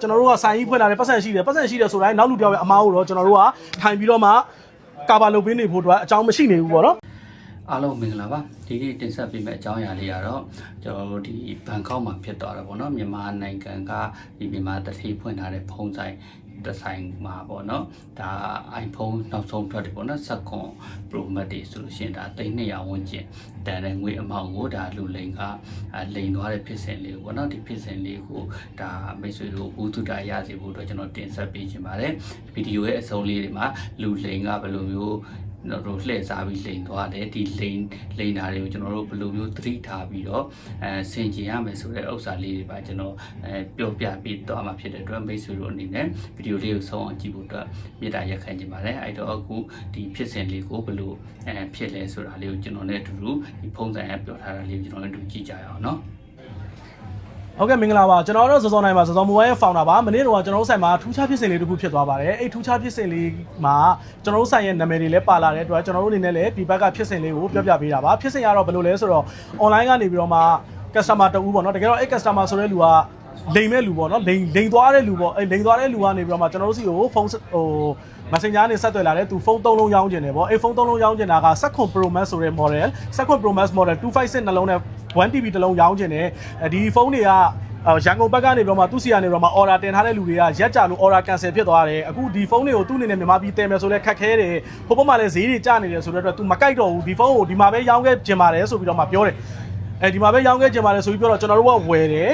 ကျွန်တော်တို့ကဆိုင်ကြီးဖွင့်လာတယ်ပတ်စံရှိတယ်ပတ်စံရှိတယ်ဆိုတိုင်းနောက်လူတယောက်ရဲ့အမားကိုတော့ကျွန်တော်တို့ကထိုင်ပြီးတော့မှကာဘာလုပ်ပေးနေဖို့အတွက်အကြောင်းမရှိနေဘူးပေါ့နော်အားလုံးမင်္ဂလာပါဒီနေ့တင်ဆက်ပေးမယ့်အကြောင်းအရာလေးကတော့ကျွန်တော်တို့ဒီဘန်ကောက်မှာဖြစ်သွားတာပေါ့နော်မြန်မာနိုင်ငံကဒီမြန်မာတတိဖွင့်ထားတဲ့ဖုန်းဆိုင် တစ်ဆိုင်မှာပေါ့နော်ဒါ iPhone နောက်ဆုံးထွက်တယ်ပေါ့နော်7 Pro Max တွေဆိုလို့ရှိရင်ဒါ300ဝန်းကျင်တန်တဲ့ငွေအမောက်ကိုဒါလူလိန်ကအာလိန်သွားတဲ့ဖြစ်စဉ်လေးကိုပေါ့နော်ဒီဖြစ်စဉ်လေးကိုဒါမိတ်ဆွေတို့ဘူးတုတာရစေဖို့အတွက်ကျွန်တော်တင်ဆက်ပေးခြင်းပါတယ်ဗီဒီယိုရဲ့အဆုံးလေးတွေမှာလူလိန်ကဘယ်လိုမျိုး ကျွန်တော်တို့လှည့်စားပြီးလိန်သွားတယ်ဒီလိန်လိန်တာတွေကိုကျွန်တော်တို့ဘယ်လိုမျိုးသတိထားပြီးတော့အဲဆင်ကျင်ရမယ်ဆိုတဲ့ဥစ္စာလေးတွေပါကျွန်တော်အဲပြောပြပြီးတော့မှဖြစ်တဲ့အတွက်မိတ်ဆွေတို့အနေနဲ့ဗီဒီယိုလေးကိုဆုံးအောင်ကြည့်ဖို့အတွက်မေတ္တာရက်ခံချင်ပါတယ်အဲ့တော့အခုဒီဖြစ်စဉ်လေးကိုဘယ်လိုအဲဖြစ်လဲဆိုတာလေးကိုကျွန်တော်နဲ့အတူတူဒီဖုန်းဆိုင်ကပြောထားတာလေးကိုကျွန်တော်နဲ့အတူကြည့်ကြရအောင်နော် ဟုတ်ကဲ့မင်္ဂလာပါကျွန်တော်တို့စောစောနိုင်ပါစောစောမိုဘိုင်းရဲ့ founder ပါမနေ့တော့ကျွန်တော်တို့ဆိုင်မှာထူးခြားဖြစ်စဉ်လေးတစ်ခုဖြစ်သွားပါတယ်အဲ့ထူးခြားဖြစ်စဉ်လေးမှာကျွန်တော်တို့ဆိုင်ရဲ့နာမည်တွေလည်းပါလာတဲ့အတွက်ကျွန်တော်တို့အနေနဲ့လည်းဒီဘက်ကဖြစ်စဉ်လေးကိုပြောပြပေးတာပါဖြစ်စဉ်ကတော့ဘယ်လိုလဲဆိုတော့ online ကနေပြီးတော့မှ customer တူပေါ့နော်တကယ်တော့အဲ့ customer ဆိုတဲ့လူကလိမ်မဲ့လူပေါ့နော်လိမ်လိမ်သွားတဲ့လူပေါ့အဲ့လိမ်သွားတဲ့လူကနေပြီးတော့မှကျွန်တော်တို့စီကိုဖုန်းဟို messenger နဲ့ဆက်သွယ်လာတယ်သူဖုန်းသုံးလုံးရောင်းကျင်တယ်ပေါ့အဲ့ဖုန်းသုံးလုံးရောင်းကျင်တာက7 Pro Max ဆိုတဲ့ model 7 Pro Max model 256နှလုံးနဲ့ 1TB တစ်လုံးရောင်းကျင်တယ်အဲဒီဖုန်းတွေကအော်ရန်ကုန်ဘက်ကနေပြီးတော့မှသူ့စီကနေပြီးတော့မှ order တင်ထားတဲ့လူတွေကရက်ကြလို့ order cancel ဖြစ်သွားတယ်အခုဒီဖုန်းတွေကိုသူ့အနေနဲ့မြန်မာပြည်တင်မယ်ဆိုလဲခက်ခဲတယ်ဟိုဘက်မှာလည်းဈေးတွေကျနေတယ်ဆိုတော့အတွက် तू မကြိုက်တော့ဘူးဒီဖုန်းကိုဒီမှာပဲရောင်းခဲ့ကျင်ပါတယ်ဆိုပြီးတော့မှပြောတယ်အဲဒီမှာပဲရောင်းခဲ့ကျင်ပါတယ်ဆိုပြီးပြောတော့ကျွန်တော်တို့ကဝယ်တယ်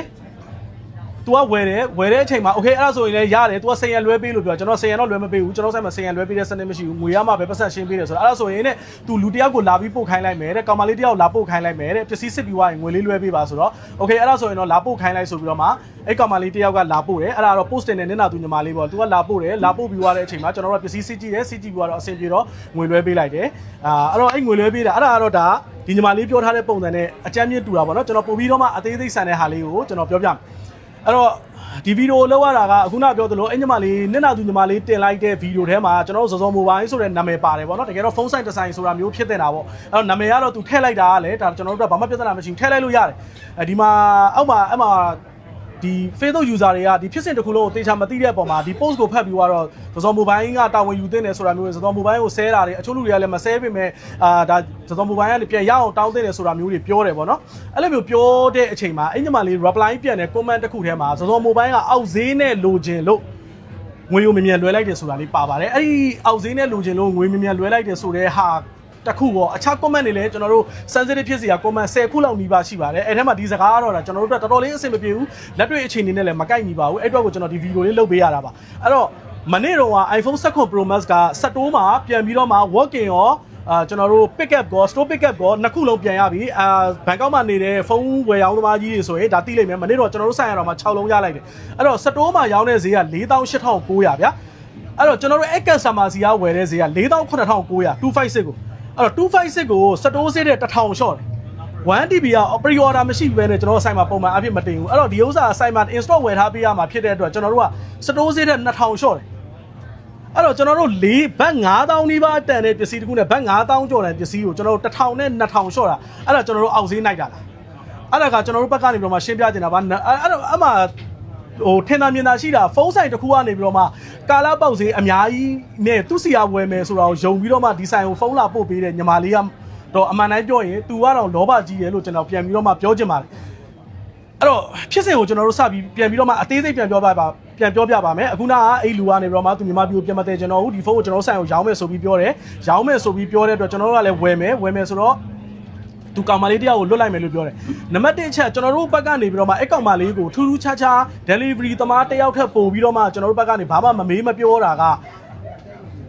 तू ကဝယ်တယ်ဝယ်တဲ့အချိန်မှာ okay အဲ့ဒါဆိုရင်လည်းရတယ် तू က10ရန်လွဲပေးလို့ပြောကျွန်တော်10ရန်တော့လွဲမပေးဘူးကျွန်တော်ဆိုင်မှာ10ရန်လွဲပေးတဲ့စနစ်မရှိဘူးငွေရမှာပဲပတ်ဆက်ရှင်းပေးတယ်ဆိုတော့အဲ့ဒါဆိုရင်တဲ့ तू လူတစ်ယောက်ကိုလာပြီးပို့ခိုင်းလိုက်မယ်တဲ့ကောင်မလေးတစ်ယောက်လာပို့ခိုင်းလိုက်မယ်တဲ့ပစ္စည်းစစ်ပြီးွားရင်ငွေလေးလွဲပေးပါဆိုတော့ okay အဲ့ဒါဆိုရင်တော့လာပို့ခိုင်းလိုက်ဆိုပြီးတော့မှအဲ့ကောင်မလေးတစ်ယောက်ကလာပို့တယ်အဲ့ဒါတော့ post တင်တဲ့နင်နာသူညီမလေးပေါ့ तू ကလာပို့တယ်လာပို့ပြီးွားတဲ့အချိန်မှာကျွန်တော်တို့ကပစ္စည်းစစ်ကြည့်တယ်စစ်ကြည့်ပြီးွားတော့အဆင်ပြေတော့ငွေလွဲပေးလိုက်တယ်အာအဲ့တော့အဲ့ငွေလွဲပေးတာအဲ့ဒါကတော့ဒါဒီညီမလေးပြောထားတဲ့ပုံစံနဲ့အကြမ်းမြင့်တူတာပေါ့နော်ကျွန်တော်ပို့ပြီးတော့မှအသေးသေးဆန်တဲ့ဟာလေးကိုကျွန်တော်ပြောပြမယ် အဲ့တော့ဒီဗီဒီယိုလောက်ရတာကအခုနပြောသလိုအင်ညီမလေးနင့်နာသူညီမလေးတင်လိုက်တဲ့ဗီဒီယိုထဲမှာကျွန်တော်တို့ဇော်ဇော်မိုဘိုင်းဆိုတဲ့နာမည်ပါတယ်ဗောနော်တကယ်တော့ဖုန်းဆိုင်တစ်ဆိုင်ဆိုတာမျိုးဖြစ်တင်တာဗောအဲ့တော့နာမည်ကတော့သူထည့်လိုက်တာကလည်းဒါကျွန်တော်တို့ကဘာမှပြဿနာမရှိဘူးထည့်လိုက်လို့ရတယ်အဲဒီမှာအောက်မှာအဲ့မှာ ဒီ Facebook user တွေကဒီဖြစ်စဉ်တစ်ခုလုံးကိုတေချာမသိတဲ့အပေါ်မှာဒီ post ကိုဖတ်ပြီးတော့ဇော်ဇော်မိုဘိုင်းကတာဝန်ယူသင့်တယ်ဆိုတာမျိုးတွေဇော်ဇော်မိုဘိုင်းကိုဆဲတာတွေအချို့လူတွေကလည်းမဆဲပေမဲ့အာဒါဇော်ဇော်မိုဘိုင်းကလည်းပြန်ရအောင်တောင်းသင့်တယ်ဆိုတာမျိုးတွေပြောတယ်ဗောနော်အဲ့လိုမျိုးပြောတဲ့အချိန်မှာအင်ညီမလေး reply ပြန်တဲ့ comment တစ်ခုထဲမှာဇော်ဇော်မိုဘိုင်းကအောက်ဈေးနဲ့လိုချင်လို့ငွေကိုမြင်မြန်လွှဲလိုက်တယ်ဆိုတာလေးပါပါတယ်အဲ့ဒီအောက်ဈေးနဲ့လိုချင်လို့ငွေမြင်မြန်လွှဲလိုက်တယ်ဆိုတဲ့ဟာ တစ်ခုပေါ့အခြား comment တွေလည်းကျွန်တော်တို့ sensitive ဖြစ်စရာ comment 10ခုလောက်နီးပါးရှိပါတယ်အဲ့ထဲမှာဒီစကားကတော့ဒါကျွန်တော်တို့အတွက်တော်တော်လေးအဆင်မပြေဘူးလက်တွေ့အခြေအနေနဲ့လည်းမကိုက်ညီပါဘူးအဲ့အတွက်ကိုကျွန်တော်ဒီဗီဒီယိုလေးလုပ်ပေးရတာပါအဲ့တော့မနေ့တော့က iPhone 7 Pro Max က17မှာပြန်ပြီးတော့မှ working ရောအာကျွန်တော်တို့ pick up ကော store pick up ကောနှစ်ခုလုံးပြန်ရပြီအာဘန်ကောက်မှာနေတဲ့ဖုန်းဝယ်ရောင်းသမားကြီးတွေဆိုရင်ဒါသိလိမ့်မယ်မနေ့တော့ကျွန်တော်တို့ဆိုင်ရတော့မှ6လုံးရလိုက်တယ်အဲ့တော့ store မှာရောင်းတဲ့ဈေးက48,900ဗျာအဲ့တော့ကျွန်တော်တို့အဲ့ကန်ဆာမာစီကဝယ်တဲ့ဈေးက48900 256ကို အဲ့တော့256ကိုစတိုးဈေးတဲ့1000ရှော့တယ် 1TB က pre order မရှိဘဲနဲ့ကျွန်တော်တို့ဆိုင်မှာပုံမှန်အဖြစ်မတင်ဘူးအဲ့တော့ဒီဥစ္စာဆိုင်မှာ install ဝယ်ထားပေးရမှာဖြစ်တဲ့အတွက်ကျွန်တော်တို့ကစတိုးဈေးတဲ့2000ရှော့တယ်အဲ့တော့ကျွန်တော်တို့၄ဘတ်9000နီးပါးတန်တဲ့ပစ္စည်းတစ်ခုနဲ့ဘတ်9000ကျော်တဲ့ပစ္စည်းကိုကျွန်တော်တို့1000နဲ့2000ရှော့တာအဲ့တော့ကျွန်တော်တို့အောက်ဈေးနိုင်တာလားအဲ့ဒါကကျွန်တော်တို့ဘက်ကနေပြီးတော့မှရှင်းပြချင်တာပါအဲ့အဲ့တော့အမှ ဟိုထင်သာမြင်သာရှိတာဖုန်းဆိုင်တစ်ခုကနေပြီးတော့မှကာလာပေါက်စေးအများကြီးနဲ့သူ့စီယာဝယ်မယ်ဆိုတာကိုယုံပြီးတော့မှဒီဆိုင်ကိုဖုန်းလာပို့ပေးတဲ့ညီမလေးကတော့အမှန်တိုင်းပြောရင် तू ကတော့လောဘကြီးတယ်လို့ကျွန်တော်ပြန်ပြီးတော့မှပြောချင်ပါတယ်အဲ့တော့ဖြစ်စဉ်ကိုကျွန်တော်တို့စပြီးပြန်ပြီးတော့မှအသေးစိတ်ပြန်ပြောပြပါပြန်ပြောပြပါမယ်အခုနကအဲ့လူကနေပြီးတော့မှသူမြန်မာပြည်ကိုပြန်မတဲ့ကျွန်တော်တို့ဒီဖုန်းကိုကျွန်တော်ဆိုင်ကိုရောင်းမယ်ဆိုပြီးပြောတယ်ရောင်းမယ်ဆိုပြီးပြောတဲ့အတွက်ကျွန်တော်တို့ကလည်းဝယ်မယ်ဝယ်မယ်ဆိုတော့ သူကောင်မလေးတယောက်ကိုလွတ်လိုက်မယ်လို့ပြောတယ်။နံပါတ်1အချက်ကျွန်တော်တို့ဘက်ကနေပြီးတော့မှအဲ့ကောင်မလေးကိုထူးထူးခြားခြား delivery သမားတယောက်ထပ်ပို့ပြီးတော့မှကျွန်တော်တို့ဘက်ကနေဘာမှမမေးမပြောတာက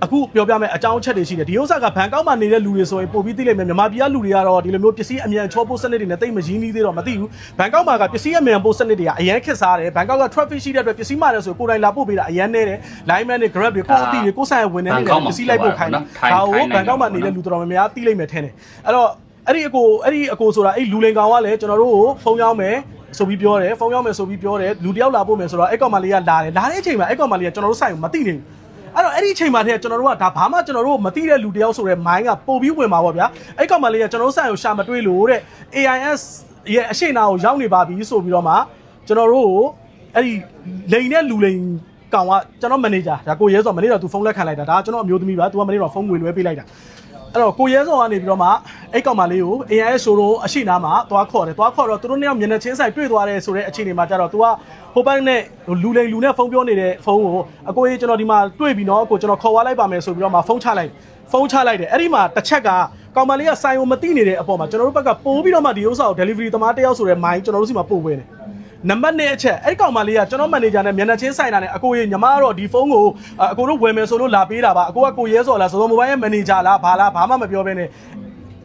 အခုပြောပြမယ်အကြောင်းအချက်တွေရှိတယ်ဒီဥစ္စာကဘန်ကောက်မှာနေတဲ့လူတွေဆိုရင်ပို့ပြီးသိလိမ့်မယ်မြန်မာပြည်ကလူတွေကတော့ဒီလိုမျိုးပစ္စည်းအမြန်ချောပို့စနစ်တွေနဲ့တိတ်မရင်းနှီးသေးတော့မသိဘူးဘန်ကောက်မှာကပစ္စည်းအမြန်ပို့စနစ်တွေကအရန်ခက်စားတယ်ဘန်ကောက်က traffic ရှိတဲ့အတွက်ပစ္စည်းမှာတယ်ဆိုကိုယ်တိုင်လာပို့ပေးတာအရန်နေတယ် line man တွေ grab တွေကိုအတိတွေကိုယ်ဆိုင်ဝင်နေတယ်ပစ္စည်းလိုက်ပို့ခိုင်းတာဒါကိုဘန်ကောက်မှာနေတဲ့လူတော်တော်များများသိလိမ့်မယ်ထင်တယ်အဲ့တော့ အဲ့ဒီအကိုအဲ့ဒီအကိုဆိုတာအဲ့လူလင်ကောင်ကလည်းကျွန်တော်တို့ကိုဖုန်းရောက်မယ်ဆိုပြီးပြောတယ်ဖုန်းရောက်မယ်ဆိုပြီးပြောတယ်လူတယောက်လာပို့မယ်ဆိုတော့အဲ့ကောင်မလေးကလာတယ်လာတဲ့အချိန်မှာအဲ့ကောင်မလေးကကျွန်တော်တို့ဆိုင်ကိုမသိနေဘူးအဲ့တော့အဲ့ဒီအချိန်မှာတည်းကကျွန်တော်တို့ကဒါဘာမှကျွန်တော်တို့မသိတဲ့လူတယောက်ဆိုတဲ့ mind ကပို့ပြီးဝင်ပါပေါ့ဗျာအဲ့ကောင်မလေးကကျွန်တော်တို့ဆိုင်ကိုရှာမတွေ့လို့တဲ့ AIS ရဲ့အရှိန်နာကိုရောက်နေပါပြီဆိုပြီးတော့မှကျွန်တော်တို့ကိုအဲ့ဒီလိန်နဲ့လူလိန်ကောင်ကကျွန်တော်မန်နေဂျာဒါကိုရဲစောမန်နေဂျာသူဖုန်းလက်ခံလိုက်တာဒါကကျွန်တော်အမျိုးသမီးပါသူကမန်နေဂျာဖုန်းငွေလွှဲပေးလိုက်တာ အဲ့တော့ကိုရဲစောကနေပြီးတော့မှအဲ့ကောင်မလေးကို AIS ဆိုတော့အရှိနာမှာသွားခေါ်တယ်သွားခေါ်တော့သူတို့နှစ်ယောက်မျက်နှာချင်းဆိုင်တွေ့သွားတယ်ဆိုတဲ့အခြေအနေမှာကျတော့ तू ကဟိုဘက်နဲ့လူလိန်လူနဲ့ဖုန်းပြောနေတဲ့ဖုန်းကိုအကိုကြီးကျွန်တော်ဒီမှာတွေ့ပြီနော်အကိုကျွန်တော်ခေါ်သွားလိုက်ပါမယ်ဆိုပြီးတော့မှဖုန်းချလိုက်ဖုန်းချလိုက်တယ်အဲ့ဒီမှာတစ်ချက်ကကောင်မလေးကဆိုင်ကိုမသိနေတဲ့အပေါ်မှာကျွန်တော်တို့ဘက်ကပို့ပြီးတော့မှဒီဥစ္စာကို delivery သမားတစ်ယောက်ဆိုတဲ့ mind ကျွန်တော်တို့စီမှာပို့ပေးတယ် နံပါတ်1အချက်အဲ့ဒီကောင်မလေးကကျွန်တော်မန်နေဂျာနဲ့မျက်နှာချင်းဆိုင်တာနဲ့အကိုကြီးညီမကတော့ဒီဖုန်းကိုအကိုတို့ဝယ်မယ်ဆိုလို့လာပေးတာပါအကိုကကိုရဲစော်လားဆိုတော့မိုဘိုင်းရဲ့မန်နေဂျာလားဘာလားဘာမှမပြောဘဲနဲ့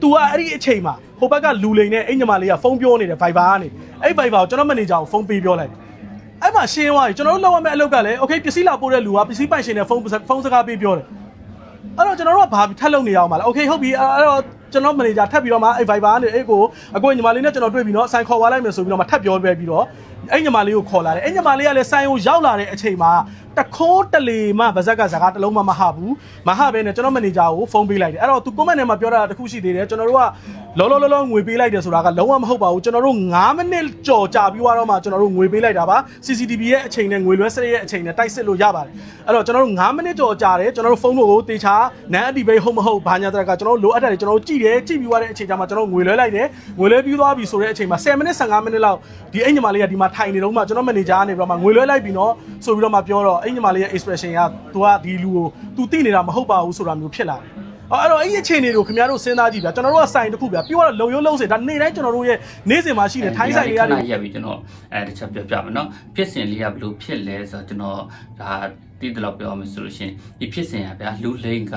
तू ကအဲ့ဒီအချိန်မှာဟိုဘက်ကလူလိန်နဲ့အဲ့ညီမလေးကဖုန်းပြောနေတယ် Viber ကနေအဲ့ Viber ကိုကျွန်တော်မန်နေဂျာကိုဖုန်းပေးပြောလိုက်တယ်အဲ့မှာရှင်းသွားပြီကျွန်တော်တို့လောက်ရမယ့်အလုပ်ကလည်း okay ပစ္စည်းလာပို့တဲ့လူကပစ္စည်းပိုင်ရှင်နဲ့ဖုန်းဖုန်းစကားပေးပြောတယ်အဲ့တော့ကျွန်တော်တို့ကဘာထပ်လုပ်နေရအောင်မလား။ Okay ဟုတ်ပြီအဲ့တော့ ကျွန်တော်မန်နေဂျာထပ်ပြီးတော့မှအဲ့ Viber ကနေအဲ့ကိုအကိုညီမလေးနဲ့ကျွန်တော်တွေ့ပြီးတော့ဆိုင်ခေါ်သွားလိုက်မယ်ဆိုပြီးတော့မှထပ်ပြောပြပြီးတော့ အဲ့ညီမလေးကိုခေါ်လာတယ်။အဲ့ညီမလေးကလည်းဆိုင်ကိုရောက်လာတဲ့အချိန်မှာတခိုးတလေမှဗဇက်ကစကားတစ်လုံးမှမဟဘူး။မဟဘဲနဲ့ကျွန်တော်မန်နေဂျာကိုဖုန်းပေးလိုက်တယ်။အဲ့တော့သူ comment ထဲမှာပြောတာတစ်ခုရှိသေးတယ်။ကျွန်တော်တို့ကလောလောလောလောငွေပေးလိုက်တယ်ဆိုတာကလုံးဝမဟုတ်ပါဘူး။ကျွန်တော်တို့9မိနစ်ကြော်ကြာပြီးတော့မှကျွန်တော်တို့ငွေပေးလိုက်တာပါ။ CCTV ရဲ့အချိန်နဲ့ငွေလွှဲစရိတ်ရဲ့အချိန်နဲ့တိုက်စစ်လို့ရပါတယ်။အဲ့တော့ကျွန်တော်တို့9မိနစ်ကြော်ကြာတယ်ကျွန်တော်တို့ဖုန်းကိုတေချာနန်းအတီဘေးဟုတ်မဟုတ်ဘာညာတရကကျွန်တော်တို့လိုအပ်တယ်ကျွန်တော်တို့ကြည့်တယ်ကြည့်ပြီးသွားတဲ့အချိန်ကျမှကျွန်တော်ငွေလွှဲလိုက်တယ်ငွေလွှဲပြီးသွားပြီဆိုတဲ့အချိန်မှာ10မိနစ်15မိနစ်လောက်ဒီအိမ်ညီမလေးကဒီမှာထိုင်နေတော့မှကျွန်တော်မန်နေဂျာကနေပြီးတော့မှငွေလွှဲလိုက်ပြီနော်ဆိုပြီးတော့မှပြောတော့အိမ်ညီမလေးရဲ့ expression က तू ကဒီလူကို तू သိနေတာမဟုတ်ပါဘူးဆိုတာမျိုးဖြစ်လာတယ်အဲ့တော့အဲ့ဒီအခြေအနေတွေကိုခင်ဗျားတို့စဉ်းစားကြည့်ဗျာကျွန်တော်တို့ကစိုင်တစ်ခုဗျာပြီးတော့လုံရုံးလုံးစေဒါနေ့တိုင်းကျွန်တော်တို့ရဲ့နေ့စဉ်မှာရှိတဲ့ထိုင်းဆိုင်တွေကနေခဏရက်ပြီးကျွန်တော်အဲတစ်ချက်ပြောပြမယ်နော်ဖြစ်စဉ်လေးကဘလို့ဖြစ်လဲဆိုတော့ကျွန်တော်ဒါ တည်တယ်လို့ပြောမှဆိုလို့ရှိရင်ဒီဖြစ်စဉ်ကဗျာလူလိန်က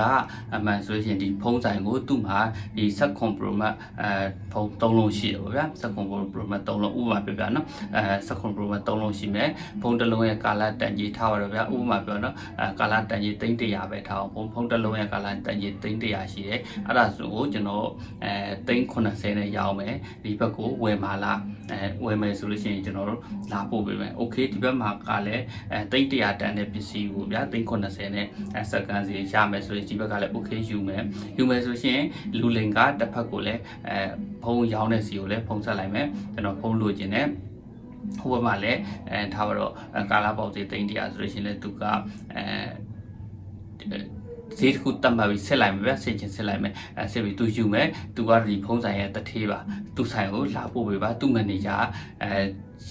အမှန်ဆိုလို့ရှိရင်ဒီဖုံးဆိုင်ကိုသူ့မှာဒီ set compromat အဲဖုံး၃လုံးရှိတယ်ပေါ့ဗျာ set compromat ၃လုံးဥပမာပြောပြနော်အဲ set compromat ၃လုံးရှိမယ်ဖုံးတစ်လုံးရဲ့ကာလတန်ကြီးထားရတော့ဗျာဥပမာပြောနော်အဲကာလတန်ကြီး300ပဲထားအောင်ဖုံးဖုံးတစ်လုံးရဲ့ကာလတန်ကြီး300ရှိတယ်အဲ့ဒါဆိုကိုကျွန်တော်အဲ380နဲ့ရောင်းမယ်ဒီဘက်ကိုဝယ်မာလားအဲဝယ်မယ်ဆိုလို့ရှိရင်ကျွန်တော်တို့လာပို့ပေးမယ် okay ဒီဘက်မှာကလည်းအဲ300တန်တဲ့ပစ္စည်းကိုဗျာ380နဲ့အဲစက္ကန့်စီရမယ်ဆိုရင်ဒီဘက်ကလည်း okay ယူမယ်ယူမယ်ဆိုရှင်လူလင်ကတစ်ဖက်ကိုလည်းအဲဖုံးရောင်းတဲ့စီကိုလည်းဖုံးဆက်လိုက်မယ်ကျွန်တော်ဖုံးလိုချင်တယ်ဟိုဘက်မှာလည်းအဲထားပါတော့အဲကာလာပေါက်စီ300ဆိုလို့ရှိရင်လည်းသူကအဲဈေးတစ်ခုတက်မှတ်ပြီးဆက်လိုက်မယ်ဗျဆက်ချင်းဆက်လိုက်မယ်အဲဆက်ပြီးသူယူမယ်သူကဒီဖုံးဆိုင်ရဲ့တထေးပါသူဆိုင်ကိုလာပို့ပေးပါသူမန်နေဂျာအဲ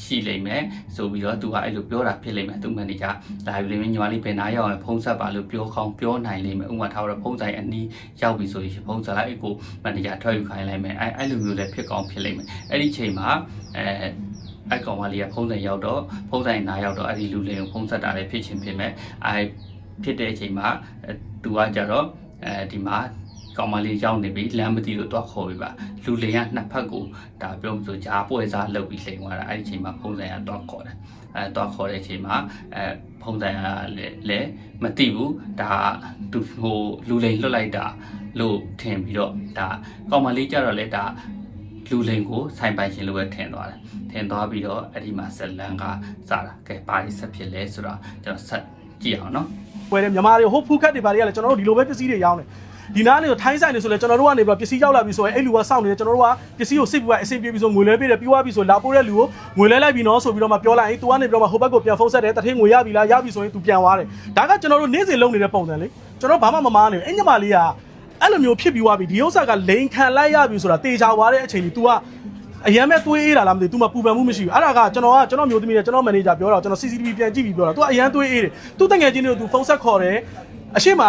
ရှိလိမ့်မယ်ဆိုပြီးတော့သူကအဲ့လိုပြောတာဖြစ်လိမ့်မယ်သူမန်နေဂျာလာယူလိမ့်မယ်ညီမလေးဘယ်နာရောက်ရင်ဖုံးဆက်ပါလို့ပြောကောင်းပြောနိုင်လိမ့်မယ်ဥပမာထားတော့ဖုံးဆိုင်အနီးရောက်ပြီဆိုရင်ဖုံးဆက်လိုက်ကိုမန်နေဂျာထွက်ယူခိုင်းလိုက်မယ်အဲအဲ့လိုမျိုးလည်းဖြစ်ကောင်းဖြစ်လိမ့်မယ်အဲ့ဒီချိန်မှာအဲအဲ့ကောင်မလေးကဖုံးဆိုင်ရောက်တော့ဖုံးဆိုင်နာရောက်တော့အဲ့ဒီလူလေးကိုဖုံးဆက်တာလည်းဖြစ်ချင်းဖြစ်မယ်အဲဖြစ်တဲ့အချိန်မှာသူကကြတော့အဲဒီမှာ ကောင်မလေးရောက်နေပြီလမ်းမသိလို့တွားခေါ်ပြီပါလူလင်ကနှစ်ဖက်ကိုဒါပြောမဆိုဂျားပွဲစားလှုပ်ပြီးလိန်သွားတာအဲ့ဒီအချိန်မှာဖုံးဆိုင်ကတွားခေါ်တယ်အဲတွားခေါ်တဲ့အချိန်မှာအဲဖုံးဆိုင်ကလည်းလည်းမသိဘူးဒါသူဟိုလူလိန်လွတ်လိုက်တာလို့ထင်ပြီးတော့ဒါကောင်မလေးကြတော့လေဒါလူလိန်ကိုဆိုင်ပိုင်ရှင်လိုပဲထင်သွားတယ်ထင်သွားပြီးတော့အဲ့ဒီမှာဇလန်ကစတာကဲဘာလို့ဆက်ဖြစ်လဲဆိုတော့ကျွန်တော်ဆက်ကြည့်အောင်နော်ပွဲတယ်မြန်မာတွေဟိုဖူးခတ်တွေဘာတွေကလည်းကျွန်တော်တို့ဒီလိုပဲပစ္စည်းတွေရောင်းတယ် ဒီနားနေထိုင်းဆိုင်နေဆိုလဲကျွန်တော်တို့ကနေပြီးတော့ပစ္စည်းရောက်လာပြီဆိုရင်အဲ့လူကစောင့်နေတယ်ကျွန်တော်တို့ကပစ္စည်းကိုစစ်ပြီးအဆင်ပြေပြီဆိုငွေလဲပေးတယ်ပြီးသွားပြီဆိုလာပို့တဲ့လူကိုငွေလဲလိုက်ပြီနော်ဆိုပြီးတော့မှပြောလိုက်ရင် तू ကနေပြီးတော့မှဟိုဘက်ကိုပြန်ဖုန်းဆက်တယ်တထင်းငွေရပြီလားရပြီဆိုရင် तू ပြန်သွားတယ်ဒါကကျွန်တော်တို့နေ့စဉ်လုပ်နေတဲ့ပုံစံလေကျွန်တော်ဘာမှမမားနေဘူးအဲ့ညမလေးကအဲ့လိုမျိုးဖြစ်ပြီးသွားပြီဒီဥစ္စာကလိန်ခံလိုက်ရပြီဆိုတာတေချာသွားတဲ့အချိန်ကြီး तू ကအရန်မဲ့တွေးအေးတာလားမသိဘူး तू မပူပန်မှုမရှိဘူးအဲ့ဒါကကျွန်တော်ကကျွန်တော်မျိုးသမီးနဲ့ကျွန်တော်မန်နေဂျာပြောတော့ကျွန်တော် CCTV ပြန်ကြည့်ပြီးပြောတာ तू ကအရန်တွေးအေးတယ် तू တငယ်ချင်းတွေကို तू ဖုန်းဆက်ခေါ်တယ် အရှိမ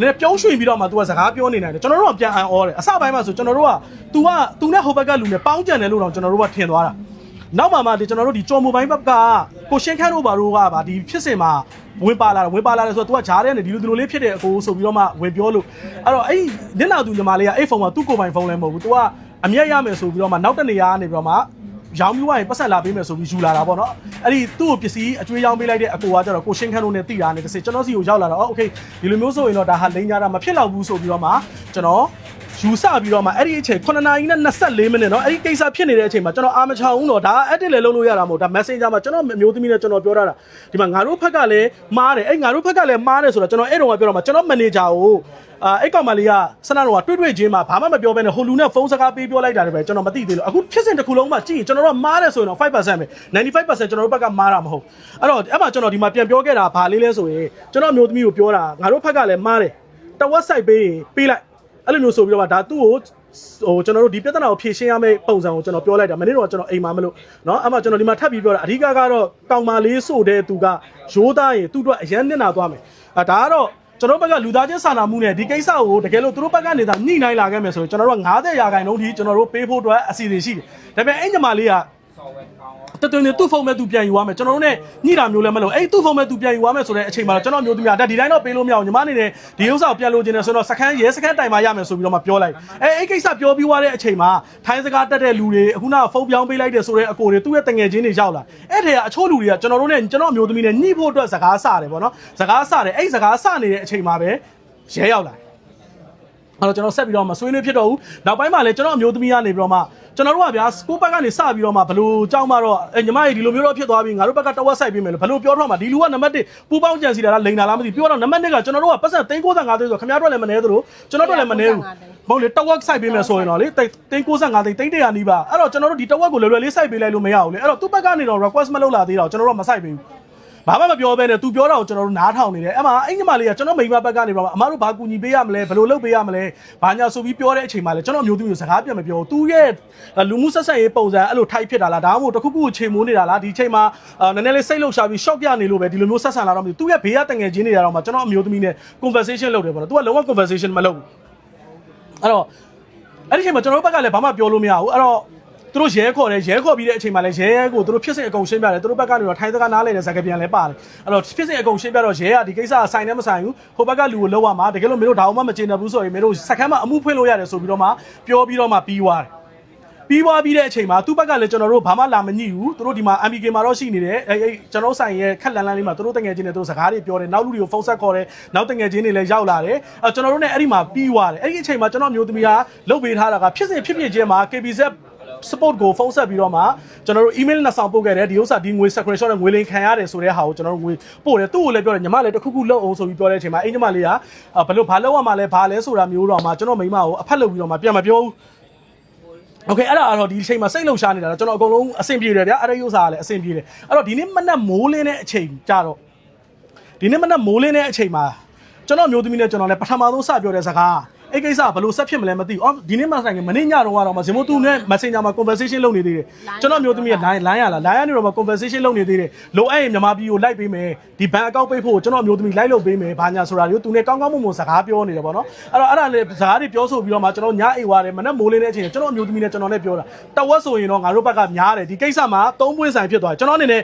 လည်းပြောင်းရွှေ့ပြီးတော့မှ तू ကစကားပြောနေနိုင်တယ်ကျွန်တော်တို့ကပြန်အံ့ဩတယ်အစပိုင်းမှာဆိုကျွန်တော်တို့က तू က तू နဲ့ဟိုဘက်ကလူနဲ့ပေါင်းကြံတယ်လို့တော့ကျွန်တော်တို့ကထင်သွားတာနောက်မှမှဒီကျွန်တော်တို့ဒီကြော်မိုဘိုင်းဘက်ကကိုရှင်းခန့်တို့ဘာတို့ကပါဒီဖြစ်စင်မှာဝင်ပါလာတယ်ဝင်ပါလာတယ်ဆိုတော့ तू ကဂျားတဲ့နဲ့ဒီလိုဒီလိုလေးဖြစ်တဲ့အကိုဆိုပြီးတော့မှဝင်ပြောလို့အဲ့တော့အဲ့ဒီနင့်နာသူညီမလေးကအဲ့ဖုန်းမှာသူ့ကိုယ်ပိုင်ဖုန်းလည်းမဟုတ်ဘူး तू ကအမျက်ရမယ်ဆိုပြီးတော့မှနောက်တနေရာကနေပြီးတော့မှ ရောင်းပြီးွားရင်ပတ်ဆက်လာပေးမယ်ဆိုပြီးယူလာတာပေါ့နော်အဲ့ဒီသူ့ကိုပစ္စည်းအကျွေးရောင်းပေးလိုက်တဲ့အကိုကကျတော့ကိုရှင်းခန့်လို့နဲ့တိတာနဲ့တစ်စစ်ကျွန်တော်စီကိုရောက်လာတော့ okay ဒီလိုမျိုးဆိုရင်တော့ဒါဟာလိန်ညာတာမဖြစ်တော့ဘူးဆိုပြီးတော့မှကျွန်တော် ယူဆပြီးတော့မှအဲ့ဒီအချိန်9နာရီနဲ့24မိနစ်เนาะအဲ့ဒီကိစ္စဖြစ်နေတဲ့အချိန်မှာကျွန်တော်အာမချောင်းတော့ဒါ edit လည်းလုပ်လို့ရတာမဟုတ်ဒါ messenger မှာကျွန်တော်မျိုးသမီးနဲ့ကျွန်တော်ပြောထားတာဒီမှာငါတို့ဘက်ကလည်းမားတယ်အဲ့ငါတို့ဘက်ကလည်းမားတယ်ဆိုတော့ကျွန်တော်အဲ့တုန်းကပြောတော့မှကျွန်တော် manager ကိုအာအဲ့ကောင်မလေးကစနတော့တွေ့တွေ့ချင်းမှာဘာမှမပြောဘဲနဲ့ဟိုလူနဲ့ဖုန်းစကားပေးပြောလိုက်တာတည်းပဲကျွန်တော်မသိသေးလို့အခုဖြစ်စဉ်တစ်ခုလုံးမှာကြည့်ရင်ကျွန်တော်တို့မားတယ်ဆိုရင်တော့5%ပဲ95%ကျွန်တော်တို့ဘက်ကမားတာမဟုတ်အဲ့တော့အဲ့မှာကျွန်တော်ဒီမှာပြန်ပြောခဲ့တာဘာလေးလဲဆိုရင်ကျွန်တော်မျိုးသမီးကိုပြောတာငါတို့ဘက်ကလည်းမားတယ်တဝက်ဆိုင်ပေးရင်ပေးလိုက် အဲ့လိုမျိုးဆိုပြီးတော့မှဒါသူ့ကိုဟိုကျွန်တော်တို့ဒီပြဿနာကိုဖြေရှင်းရမယ့်ပုံစံကိုကျွန်တော်ပြောလိုက်တာမနေ့တော့ကျွန်တော်အိမ်မှာမလို့เนาะအဲ့မှာကျွန်တော်ဒီမှာထပ်ပြီးပြောတာအဓိကကတော့ကောင်မလေးဆိုတဲ့သူကရိုးသားရင်သူ့အတွက်အရန်နစ်နာသွားမယ်အဲဒါကတော့ကျွန်တော်ဘက်ကလူသားချင်းစာနာမှုနဲ့ဒီကိစ္စကိုတကယ်လို့သူတို့ဘက်ကနေသာညှိနှိုင်းလာခဲ့မယ်ဆိုရင်ကျွန်တော်တို့က90ရာခိုင်နှုန်းထိကျွန်တော်တို့ပေးဖို့အတွက်အစီအစဉ်ရှိတယ်ဒါပေမဲ့အဲ့ညီမလေးက တတွင်နေသူ့ဖုန်းမဲ့သူပြန်ယူသွားမယ်ကျွန်တော်တို့ ਨੇ ညှိတာမျိုးလည်းမလုပ်အဲ့သူ့ဖုန်းမဲ့သူပြန်ယူသွားမယ်ဆိုတဲ့အချိန်မှာတော့ကျွန်တော်မျိုးသူများဒါဒီတိုင်းတော့ပေးလို့မရအောင်ညီမအနေနဲ့ဒီဥစ္စာကိုပြန်လို့ခြင်းနဲ့ဆိုတော့စကန်ရဲစကန်တိုင်မှာရမယ်ဆိုပြီးတော့မှပြောလိုက်အဲ့အဲ့ကိစ္စပြောပြီးသွားတဲ့အချိန်မှာထိုင်းစကားတက်တဲ့လူတွေအခုနကဖုန်းပြောင်းပေးလိုက်တယ်ဆိုတဲ့အကိုတွေသူ့ရဲ့တငယ်ချင်းတွေရောက်လာအဲ့ထဲကအချို့လူတွေကကျွန်တော်တို့ ਨੇ ကျွန်တော်မျိုးသမီးနဲ့ညှိဖို့အတွက်စကားစတယ်ပေါ့နော်စကားစတယ်အဲ့စကားစနေတဲ့အချိန်မှာပဲရဲရောက်လာ အဲ့တော့ကျွန်တော်ဆက်ပြီးတော့မဆွေးနွေးဖြစ်တော့ဘူးနောက်ပိုင်းမှာလည်းကျွန်တော်အမျိုးသမီးကနေပြီးတော့မှကျွန်တော်တို့ကဗျာစကိုဘက်ကနေစပြီးတော့မှဘလို့ကြောင်းမှတော့အဲညီမကြီးဒီလိုမျိုးတော့ဖြစ်သွားပြီငါတို့ဘက်ကတဝက်ဆိုင်ပေးမယ်လို့ဘလို့ပြောတော့မှဒီလူကနံပါတ်1ပူပေါင်းကြံစီတာလားလိန်တာလားမသိဘူးပြောတော့နံပါတ်2ကကျွန်တော်တို့ကပတ်စံ395သိန်းဆိုတော့ခင်ဗျားတို့လည်းမနေသလိုကျွန်တော်တို့လည်းမနေဘူးမဟုတ်လေတဝက်ဆိုင်ပေးမယ်ဆိုရင်တော့လေ395သိန်းသိန်း100နီးပါအဲ့တော့ကျွန်တော်တို့ဒီတဝက်ကိုလွယ်လွယ်လေးစိုက်ပေးလိုက်လို့မရဘူးလေအဲ့တော့သူ့ဘက်ကနေတော့ request မလုပ်လာသေးတော့ကျွန်တော်တို့ကမစိုက်ပေးဘူး ဘာမှမပြောဘဲနဲ့သူပြောတာကိုကျွန်တော်တို့နားထောင်နေတယ်အဲ့မှာအဲ့ညီမလေးကကျွန်တော်မိမဘက်ကနေပါအမတို့ဘာကူညီပေးရမလဲဘယ်လိုလုပ်ပေးရမလဲဘာညာဆိုပြီးပြောတဲ့အချိန်မှာလဲကျွန်တော်မျိုးသူမျိုးစကားပြန်မပြောဘူးသူရဲ့လူမှုဆက်ဆံရေးပုံစံအဲ့လိုထိုက်ဖြစ်တာလားဒါမှမဟုတ်တစ်ခုခုကိုချိန်မိုးနေတာလားဒီချိန်မှာနည်းနည်းလေးစိတ်လှုပ်ရှားပြီး shock ပြနေလို့ပဲဒီလိုမျိုးဆက်ဆံလာတော့မသိဘူးသူရဲ့ဘေးကတငယ်ချင်းတွေကတော့မှကျွန်တော်အမျိုးသမီးနဲ့ conversation လုပ်တယ်ပေါ့နော်သူကလုံးဝ conversation မလုပ်ဘူးအဲ့တော့အဲ့ဒီချိန်မှာကျွန်တော်တို့ဘက်ကလည်းဘာမှပြောလို့မရဘူးအဲ့တော့ သူတို့ရဲခေါ်တယ်ရဲခေါ်ပြီးတဲ့အချိန်မှာလည်းရဲကိုသူတို့ဖြစ်စဉ်အကုန်ရှင်းပြတယ်သူတို့ဘက်ကနေတော့ထိုင်းစကားနားလည်တဲ့ဇာတ်ကပြန်လဲပါတယ်အဲ့တော့ဖြစ်စဉ်အကုန်ရှင်းပြတော့ရဲကဒီကိစ္စကဆိုင်နဲ့မဆိုင်ဘူးဟိုဘက်ကလူကိုလောက်ရမှာတကယ်လို့မင်းတို့ဒါမှမကျေနပ်ဘူးဆိုရင်မင်းတို့စက္ကန့်မှအမှုဖွင့်လို့ရတယ်ဆိုပြီးတော့မှပြောပြီးတော့မှပြီးသွားတယ်ပြီးသွားပြီးတဲ့အချိန်မှာသူ့ဘက်ကလည်းကျွန်တော်တို့ဘာမှလာမညှိဘူးသူတို့ဒီမှာ MBK မှာတော့ရှိနေတယ်အဲအဲကျွန်တော်ဆိုင်ရဲ့ခက်လန်လန်လေးမှာသူတို့တငယ်ချင်းတွေသူတို့စကားတွေပြောတယ်နောက်လူတွေကိုဖုန်းဆက်ခေါ်တယ်နောက်တငယ်ချင်းတွေလည်းရောက်လာတယ်အဲကျွန်တော်တို့ ਨੇ အဲ့ဒီမှာပြီးသွားတယ်အဲ့ဒီအချိန်မှာကျွန်တော်မျိုးသမီးကလုတ်ပေးထားတာကဖြစ်စဉ်ဖြစ်ဖြစ်ချင်းမှာ KBZ support ကိုဖုန်းဆက်ပြီးတော့မှကျွန်တော်တို့ email နဲ့ဆောင်ပို့ခဲ့တယ်ဒီဥစ္စာဒီငွေ screenshot နဲ့ငွေလိမ်ခံရတယ်ဆိုတဲ့ဟာကိုကျွန်တော်တို့ငွေပို့တယ်သူ့ကိုလည်းပြောတယ်ညီမလည်းတစ်ခုခုလုပ်အောင်ဆိုပြီးပြောတဲ့အချိန်မှာအဲ့ညီမလေးကအာဘယ်လိုဘာလုပ်ရမှာလဲဘာလဲဆိုတာမျိုးတော့မှကျွန်တော်မိမကိုအဖက်လုပ်ပြီးတော့မှပြန်မပြောဘူး โอเคအဲ့ဒါအဲ့တော့ဒီအချိန်မှာစိတ်လှုပ်ရှားနေတာတော့ကျွန်တော်အကုန်လုံးအဆင်ပြေတယ်ဗျာအဲ့ဒီဥစ္စာကလည်းအဆင်ပြေတယ်အဲ့တော့ဒီနေ့မနက်မိုးလင်းတဲ့အချိန်ကြတော့ဒီနေ့မနက်မိုးလင်းတဲ့အချိန်မှာကျွန်တော်မျိုးသမီးနဲ့ကျွန်တော်လည်းပထမဆုံးစပြောတဲ့စကား အဲ့ကိစ္စကဘယ်လိုဆက်ဖြစ်မလဲမသိဘူးအော်ဒီနေ့မှဆိုင်ကမနေ့ညတော့ကတော့မဇင်မိုးသူနဲ့ Messenger မှာ conversation လုပ်နေသေးတယ်ကျွန်တော်မျိုးသမီးက line line ရလား line ရနေတော့မှ conversation လုပ်နေသေးတယ်လိုအပ်ရင်မြန်မာပြည်ကိုလိုက်ပေးမယ်ဒီဘဏ်အကောင့်ပိတ်ဖို့ကျွန်တော်မျိုးသမီးလိုက်လုပ်ပေးမယ်ဘာညာဆိုတာမျိုးသူနဲ့ကောင်းကောင်းမွန်မွန်စကားပြောနေတယ်ပေါ့နော်အဲ့တော့အဲ့ဒါလည်းစကားတွေပြောဆိုပြီးတော့မှကျွန်တော်ညအိတ်ွားတယ်မနေ့မိုးလင်းတဲ့အချိန်ကျွန်တော်မျိုးသမီးနဲ့ကျွန်တော်နဲ့ပြောတာတဝက်ဆိုရင်တော့ငါတို့ဘက်ကများတယ်ဒီကိစ္စမှာသုံးပွင့်ဆိုင်ဖြစ်သွားတယ်ကျွန်တော်အနေနဲ့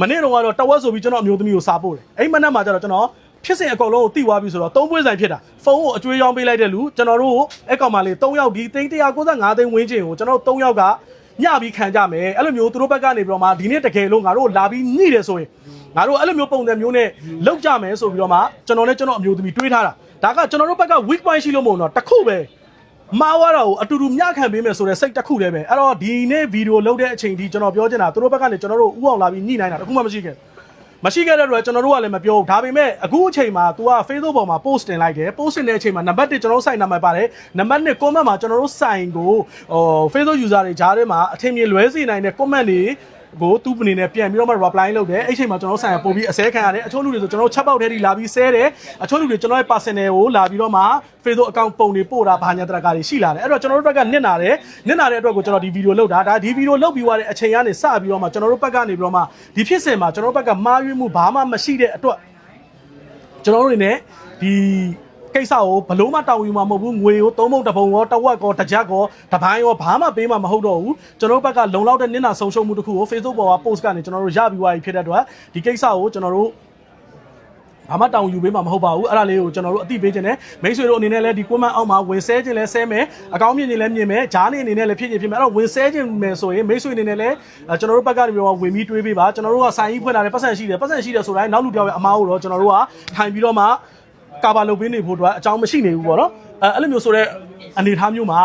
မနေ့တော့ကတော့တဝက်ဆိုပြီးကျွန်တော်အမျိုးသမီးကိုစာပို့တယ်အဲ့မနေ့မှာကျတော့ကျွန်တော် ဖြစ်စဉ်အကုန်လုံးကိုတိသွားပြီဆိုတော့သုံးပွင့်ဆိုင်ဖြစ်တာဖုန်းကိုအကျွေးရောင်းပေးလိုက်တဲ့လူကျွန်တော်တို့အဲ့ကောင်မလေး3ယောက်ဒီသိန်း195သိန်းဝင်းကျင်ကိုကျွန်တော်တို့3ယောက်ကညပြီးခံကြမယ်အဲ့လိုမျိုးသူတို့ဘက်ကနေပြီးတော့မှဒီနေ့တကယ်လို့ငါတို့လာပြီးညှိတယ်ဆိုရင်ငါတို့အဲ့လိုမျိုးပုံစံမျိုးနဲ့လောက်ကြမယ်ဆိုပြီးတော့မှကျွန်တော်နဲ့ကျွန်တော်အမျိုးသမီးတွေးထားတာဒါကကျွန်တော်တို့ဘက်က weak point ရှိလို့မဟုတ်တော့တစ်ခုပဲမာဝါတာကိုအတူတူမျှခံပေးမယ်ဆိုတဲ့စိတ်တစ်ခုတည်းပဲအဲ့တော့ဒီနေ့ဗီဒီယိုလုပ်တဲ့အချိန်ဒီကျွန်တော်ပြောချင်တာသူတို့ဘက်ကနေကျွန်တော်တို့ဥအောင်လာပြီးညှိနိုင်တာတခုမှမရှိခဲ့ဘူး မရှိခဲ့တဲ့အတွက်ကျွန်တော်တို့ကလည်းမပြောဘူးဒါပေမဲ့အခုအချိန်မှာ तू က Facebook ပေါ်မှာ post တင်လိုက်တယ် post တင်တဲ့အချိန်မှာနံပါတ်1ကျွန်တော်တို့ site နာမည်ပါတယ်နံပါတ်2 comment မှာကျွန်တော်တို့ site ကိုဟို Facebook user တွေကြားထဲမှာအထင်မြင်လွဲစေနိုင်တဲ့ comment တွေ ကိုသူ့အနေနဲ့ပြန်ပြီးတော့မှ reply လုပ်တယ်အဲ့ချိန်မှာကျွန်တော်တို့ဆိုင်ရပို့ပြီးအစဲခံရတယ်အချို့လူတွေဆိုကျွန်တော်တို့ချက်ပေါက်ထဲထိလာပြီးဆဲတယ်အချို့လူတွေကျွန်တော်ရဲ့ personal ကိုလာပြီးတော့မှ Facebook account ပုံတွေပို့တာဘာညာတရကာတွေရှိလာတယ်အဲ့တော့ကျွန်တော်တို့ဘက်ကနစ်နာတယ်နစ်နာတဲ့အတွက်ကိုကျွန်တော်ဒီဗီဒီယိုလုပ်တာဒါဒီဗီဒီယိုလုပ်ပြီးသွားတဲ့အချိန်ကနေစပြီးတော့မှကျွန်တော်တို့ဘက်ကနေပြီးတော့မှဒီဖြစ်စဉ်မှာကျွန်တော်တို့ဘက်ကမှားယွင်းမှုဘာမှမရှိတဲ့အတွက်ကျွန်တော်တို့တွေနဲ့ဒီ ကိစ္စကိုဘလို့မှတောင်းယူမှာမဟုတ်ဘူးငွေကိုသုံးမုတ်တစ်ပုံရောတစ်ဝက်ကောတစ်ကြက်ကောတစ်ပိုင်းရောဘာမှပေးမှာမဟုတ်တော့ဘူးကျွန်တော်တို့ဘက်ကလုံလောက်တဲ့နင့်နာဆုံးရှုံးမှုတစ်ခုကို Facebook ပေါ်က post ကနေကျွန်တော်တို့ရပြီးသွားပြီဖြစ်တဲ့အတွက်ဒီကိစ္စကိုကျွန်တော်တို့ဘာမှတောင်းယူပေးမှာမဟုတ်ပါဘူးအဲ့ဒါလေးကိုကျွန်တော်တို့အသိပေးခြင်းနဲ့မိတ်ဆွေတို့အနေနဲ့လည်းဒီ comment အောက်မှာဝင်ဆဲခြင်းလဲဆဲမယ်အကောင်းမြင်ခြင်းလဲမြင်မယ်ဂျားနေအနေနဲ့လည်းဖြစ်ခြင်းဖြစ်မယ်အဲ့တော့ဝင်ဆဲခြင်းမယ်ဆိုရင်မိတ်ဆွေအနေနဲ့လည်းအဲကျွန်တော်တို့ဘက်ကနေပြီးတော့ဝင်ပြီးတွေးပေးပါကျွန်တော်တို့ကဆိုင်ကြီးဖွင့်လာတယ်ပတ်စံရှိတယ်ပတ်စံရှိတယ်ဆိုတိုင်းနောက်လူတယောက်ရဲ့အမားကိုတော့ကျွန်တော်တို့ကထိုင်ပြီးတော့မှ ကာဘာလုပ်ပေးနေဖို့အတွက်အကြောင်းမရှိနေဘူးပေါ့နော်အဲအဲ့လိုမျိုးဆိုတော့အနေအထားမျိုးမှာ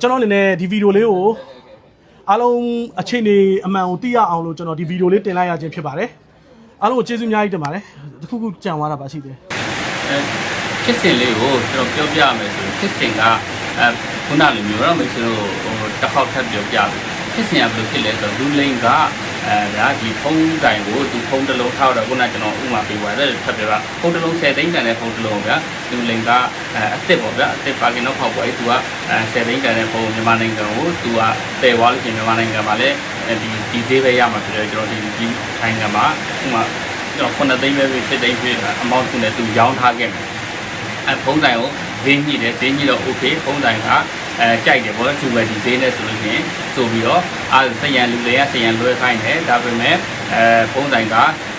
ကျွန်တော်အနေနဲ့ဒီဗီဒီယိုလေးကိုအားလုံးအချိန်နေအမှန်ကိုသိရအောင်လို့ကျွန်တော်ဒီဗီဒီယိုလေးတင်လိုက်ရခြင်းဖြစ်ပါတယ်အားလုံးကိုကျေးဇူးအများကြီးတင်ပါတယ်တခုခုကြံသွားတာပါရှိတယ်အဲဖြစ်စဉ်လေးကိုကျွန်တော်ပြောပြရမယ်ဆိုရင်ဖြစ်စဉ်ကအဲခုနလိုမျိုးတော့မရှိလို့ဟိုတစ်ခေါက်ထပ်ပြောပြပြီဖြစ်စဉ်ကဘယ်လိုဖြစ်လဲဆိုတော့လူလိန်က အဲဒါဒီဖုန်းတိုင်ကိုသူဖုန်းတစ်လုံးထောက်တော့ခုနကျွန်တော်ဥမာပေးပါတယ်ထပ်ပြပါဖုန်းတစ်လုံး10သိန်းတန်တဲ့ဖုန်းတစ်လုံးဗျာလူလိန်ကအအစ်စ်ပေါ့ဗျာအစ်စ်ပါကင်တော့ဖောက်ပေါ်သူကအဲ10သိန်းတန်တဲ့ဖုန်းမြန်မာနိုင်ငံကိုသူကတည်သွားလို့ရှိရင်မြန်မာနိုင်ငံမှာလည်းဒီဒီဈေးပဲရမှာဖြစ်တယ်ကျွန်တော်ဒီဒီနိုင်ငံမှာဥမာကျွန်တော်9သိန်းပဲဖြစ်သိန်းဖြစ်အမောင့်သူနဲ့သူရောင်းထားခဲ့တယ်အဲဖုန်းတိုင်ကိုဈေးညှိတယ်ဈေးညှိတော့ okay ဖုန်းတိုင်က အဲကြိုက်တယ်ပေါ့နော်သူပဲဒီဈေးနဲ့ဆိုလို့ရှိရင်ဆိုပြီးတော့အဲစရန်လူတွေကစရန်လွှဲခိုင်းတယ်ဒါပေမဲ့အဲဖုန်းတိုင်က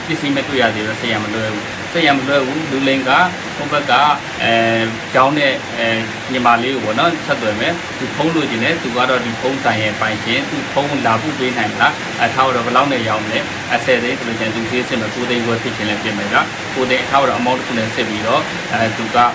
ပစ္စည်းမတွေ့ရသေးတော့စရန်မလွှဲဘူးစရန်မလွှဲဘူးလူလင်ကဟိုဘက်ကအဲကျောင်းနဲ့အဲညီမလေးကိုပေါ့နော်ဆက်သွယ်မယ်သူဖုန်းလို့ကျင်တယ်သူကတော့ဒီဖုန်းတိုင်ရဲ့ပိုင်ရှင်သူဖုန်းလာဖို့ပေးနိုင်မလားအထောက်တော့ဘယ်လောက်နဲ့ရောင်းလဲအဆယ်သိန်းဆိုလို့ကျင်သူဈေးစစ်မယ်ကိုသိန်းခွဲဖြစ်ခြင်းလည်းပြင်မယ်ကကိုသိန်းအထောက်တော့အမောင့်တစ်ခုနဲ့စစ်ပြီးတော့အဲသူကအဲ